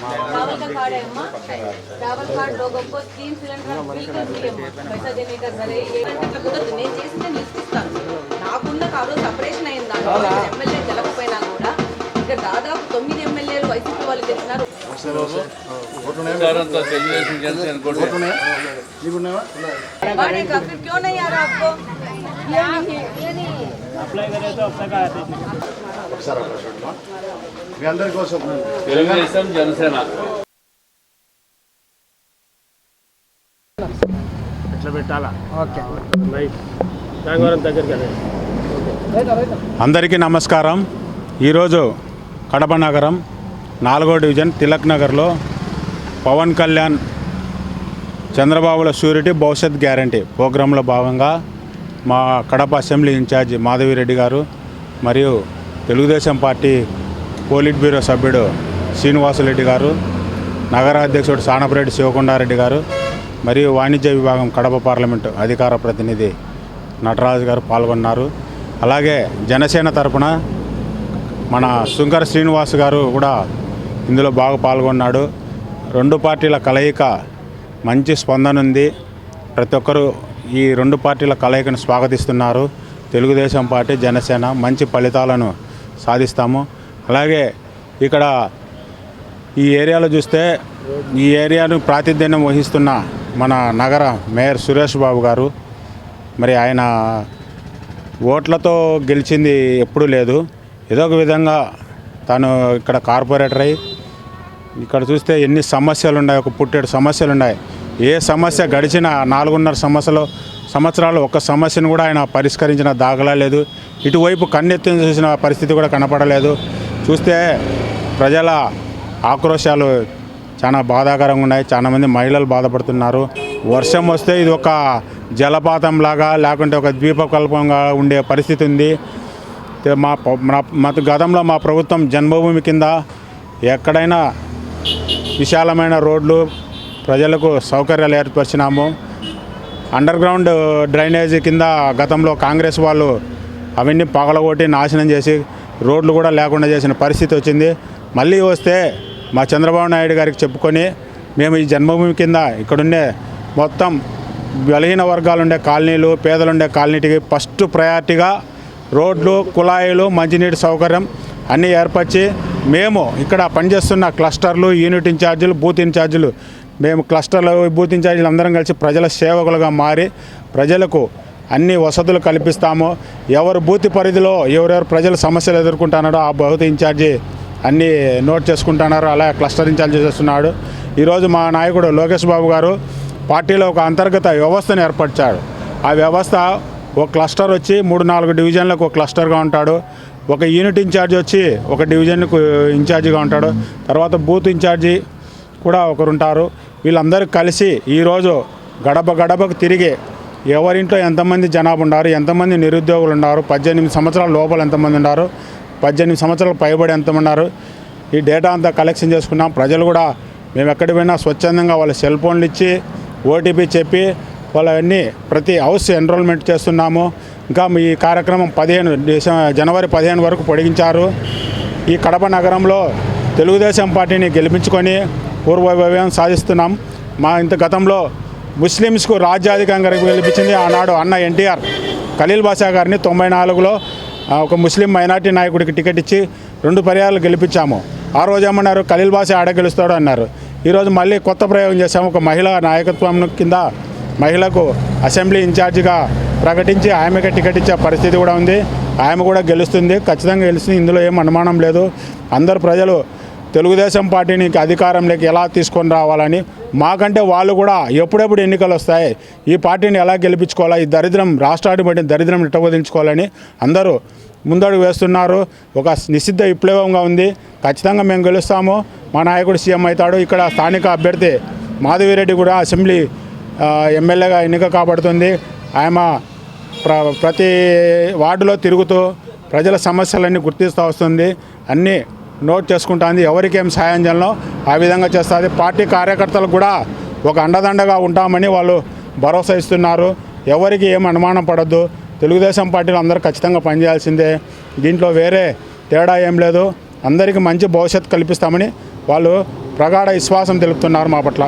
रावल का कार्ड है अम्मा रावल कार्ड लोगों को तीन सिलेंडर बिल्कुल फ्री अम्मा पैसा देने का सर ये కుదరదు నేను నాకున్న కాదు సపరేషన్ అయింది నాకు. ఎమ్మెల్యే గెలకపోయినా కూడా ఇక్కడ దాదాపు తొమ్మిది ఎమ్మెల్యేలు వైసీపీ వాళ్ళు గెలిచినారు. क्यों नहीं आ మీ అందరి కోసం తెలుగుదేశం జనసేన. పెట్టాలా? అందరికీ నమస్కారం. ఈరోజు కడప నగరం నాలుగో డివిజన్ తిలక్ నగర్లో పవన్ కళ్యాణ్ చంద్రబాబుల షూరిటీ భవిష్యత్ గ్యారంటీ ప్రోగ్రాంలో భాగంగా మా కడప అసెంబ్లీ ఇన్ఛార్జి మాధవిరెడ్డి గారు మరియు తెలుగుదేశం పార్టీ పోలిట్ బ్యూరో సభ్యుడు శ్రీనివాసరెడ్డి గారు నగర అధ్యక్షుడు సానపరెడ్డి శివకొండారెడ్డి గారు మరియు వాణిజ్య విభాగం కడప పార్లమెంటు అధికార ప్రతినిధి నటరాజు గారు పాల్గొన్నారు. అలాగే జనసేన తరపున మన శుంకర శ్రీనివాస్ గారు కూడా ఇందులో బాగా పాల్గొన్నాడు. రెండు పార్టీల కలయిక మంచి స్పందన ఉంది. ప్రతి ఒక్కరూ ఈ రెండు పార్టీల కలయికను స్వాగతిస్తున్నారు. తెలుగుదేశం పార్టీ జనసేన మంచి ఫలితాలను సాధిస్తాము. అలాగే ఇక్కడ ఈ ఏరియాలో చూస్తే ఈ ఏరియాను ప్రాతినిధ్యం వహిస్తున్న మన నగర మేయర్ సురేష్ బాబు గారు. మరి ఆయన ఓట్లతో గెలిచింది ఎప్పుడూ లేదు. ఏదో ఒక విధంగా తను ఇక్కడ కార్పొరేటర్ అయ్యి ఇక్కడ చూస్తే ఎన్ని సమస్యలు ఉన్నాయి ఒక పుట్టేడు సమస్యలు ఉన్నాయి ఏ సమస్య గడిచిన నాలుగున్నర సమస్యలు సంవత్సరాలు ఒక్క సమస్యను కూడా ఆయన పరిష్కరించిన దాఖలా లేదు. ఇటువైపు కన్నెత్తిన చూసిన పరిస్థితి కూడా కనపడలేదు. చూస్తే ప్రజల ఆక్రోశాలు చాలా బాధాకరంగా ఉన్నాయి. చాలామంది మహిళలు బాధపడుతున్నారు. వర్షం వస్తే ఇది ఒక జలపాతం లాగా లేకుంటే ఒక ద్వీపకల్పంగా ఉండే పరిస్థితి ఉంది. మా మా మా గతంలో మా ప్రభుత్వం జన్మభూమి కింద ఎక్కడైనా విశాలమైన రోడ్లు ప్రజలకు సౌకర్యాలు ఏర్పరిచినాము. అండర్ గ్రౌండ్ డ్రైనేజీ కింద గతంలో కాంగ్రెస్ వాళ్ళు అవన్నీ పగలగొట్టి నాశనం చేసి రోడ్లు కూడా లేకుండా చేసిన పరిస్థితి వచ్చింది. మళ్ళీ వస్తే మా చంద్రబాబు నాయుడు గారికి చెప్పుకొని మేము ఈ జన్మభూమి కింద ఇక్కడుండే మొత్తం బలహీన వర్గాలు ఉండే కాలనీలు పేదలుండే కాలనీటికి ఫస్ట్ ప్రయారిటీగా రోడ్లు కుళాయిలు మంచినీటి సౌకర్యం అన్నీ ఏర్పరిచి మేము ఇక్కడ పనిచేస్తున్న క్లస్టర్లు యూనిట్ ఇన్ఛార్జీలు బూత్ ఇన్ఛార్జీలు మేము క్లస్టర్లు బూత్ ఇన్ఛార్జీలు అందరం కలిసి ప్రజల సేవకులుగా మారి ప్రజలకు అన్ని వసతులు కల్పిస్తాము. ఎవరు బూత్ పరిధిలో ఎవరెవరు ప్రజలు సమస్యలు ఎదుర్కొంటున్నారో ఆ బూత్ ఇన్ఛార్జి అన్నీ నోట్ చేసుకుంటున్నారు. అలా క్లస్టర్ ఇన్ఛార్జ్ చేస్తున్నాడు. ఈరోజు మా నాయకుడు లోకేష్ బాబు గారు పార్టీలో ఒక అంతర్గత వ్యవస్థను ఏర్పరిచాడు. ఆ వ్యవస్థ ఒక క్లస్టర్ వచ్చి మూడు నాలుగు డివిజన్లకు ఒక క్లస్టర్గా ఉంటాడు. ఒక యూనిట్ ఇన్ఛార్జ్ వచ్చి ఒక డివిజన్కు ఇన్ఛార్జిగా ఉంటాడు. తర్వాత బూత్ ఇన్ఛార్జి కూడా ఒకరుంటారు. వీళ్ళందరూ కలిసి ఈరోజు గడప గడపకు తిరిగి ఎవరింట్లో ఎంతమంది జనాభా ఉన్నారు ఎంతమంది నిరుద్యోగులు ఉన్నారు పద్దెనిమిది సంవత్సరాల లోపల ఎంతమంది ఉన్నారు పద్దెనిమిది సంవత్సరాలు పైబడి ఎంతమంది ఉన్నారు ఈ డేటా అంతా కలెక్షన్ చేసుకున్నాం. ప్రజలు కూడా మేము ఎక్కడికి పోయినా స్వచ్ఛందంగా వాళ్ళ సెల్ ఫోన్లు ఇచ్చి ఓటీపీ చెప్పి వాళ్ళవన్నీ ప్రతి హౌస్ ఎన్రోల్మెంట్ చేస్తున్నాము. ఇంకా ఈ కార్యక్రమం పదిహేను జనవరి పదిహేను వరకు పొడిగించారు. ఈ కడప నగరంలో తెలుగుదేశం పార్టీని గెలిపించుకొని పూర్వవైభవం సాధిస్తున్నాం. మా ఇంత గతంలో ముస్లిమ్స్కు రాజ్యాధికారంగా గెలిపించింది ఆనాడు అన్న ఎన్టీఆర్. ఖలీల్ బాషా గారిని తొంభై నాలుగులో ఒక ముస్లిం మైనార్టీ నాయకుడికి టికెట్ ఇచ్చి రెండు పర్యాలు గెలిపించాము. ఆ రోజు ఏమన్నారు? ఖలీల్ బాషా ఆడ గెలుస్తాడు అన్నారు. ఈరోజు మళ్ళీ కొత్త ప్రయోగం చేశాము. ఒక మహిళా నాయకత్వం కింద మహిళకు అసెంబ్లీ ఇన్ఛార్జిగా ప్రకటించి ఆమెకి టికెట్ ఇచ్చే పరిస్థితి కూడా ఉంది. ఆమె కూడా గెలుస్తుంది. ఖచ్చితంగా గెలుస్తుంది. ఇందులో ఏం అనుమానం లేదు. అందరు ప్రజలు తెలుగుదేశం పార్టీని అధికారంలోకి ఎలా తీసుకొని రావాలని మాకంటే వాళ్ళు కూడా ఎప్పుడెప్పుడు ఎన్నికలు వస్తాయి ఈ పార్టీని ఎలా గెలిపించుకోవాలా ఈ దరిద్రం రాష్ట్రాన్ని బట్టి దరిద్రం ఇటవదించుకోవాలని అందరూ ముందడుగు వేస్తున్నారు. ఒక నిషిద్ధ విప్లవంగా ఉంది. ఖచ్చితంగా మేము గెలుస్తాము. మా నాయకుడు సీఎం అవుతాడు. ఇక్కడ స్థానిక అభ్యర్థి మాధవిరెడ్డి కూడా అసెంబ్లీ ఎమ్మెల్యేగా ఎన్నిక కాబడుతుంది. ఆమె ప్ర ప్రతి వార్డులో తిరుగుతూ ప్రజల సమస్యలన్నీ గుర్తిస్తూ వస్తుంది. అన్నీ నోట్ చేసుకుంటుంది. ఎవరికి సాయం చేయాలో ఆ విధంగా చేస్తుంది. పార్టీ కార్యకర్తలకు కూడా ఒక అండదండగా ఉంటామని వాళ్ళు భరోసా ఇస్తున్నారు. ఎవరికి ఏం అనుమానం పడద్దు. తెలుగుదేశం పార్టీలో అందరూ ఖచ్చితంగా పనిచేయాల్సిందే. దీంట్లో వేరే తేడా ఏం లేదు. అందరికీ మంచి భవిష్యత్తు కల్పిస్తామని వాళ్ళు ప్రగాఢ విశ్వాసం తెలుపుతున్నారు మా పట్ల.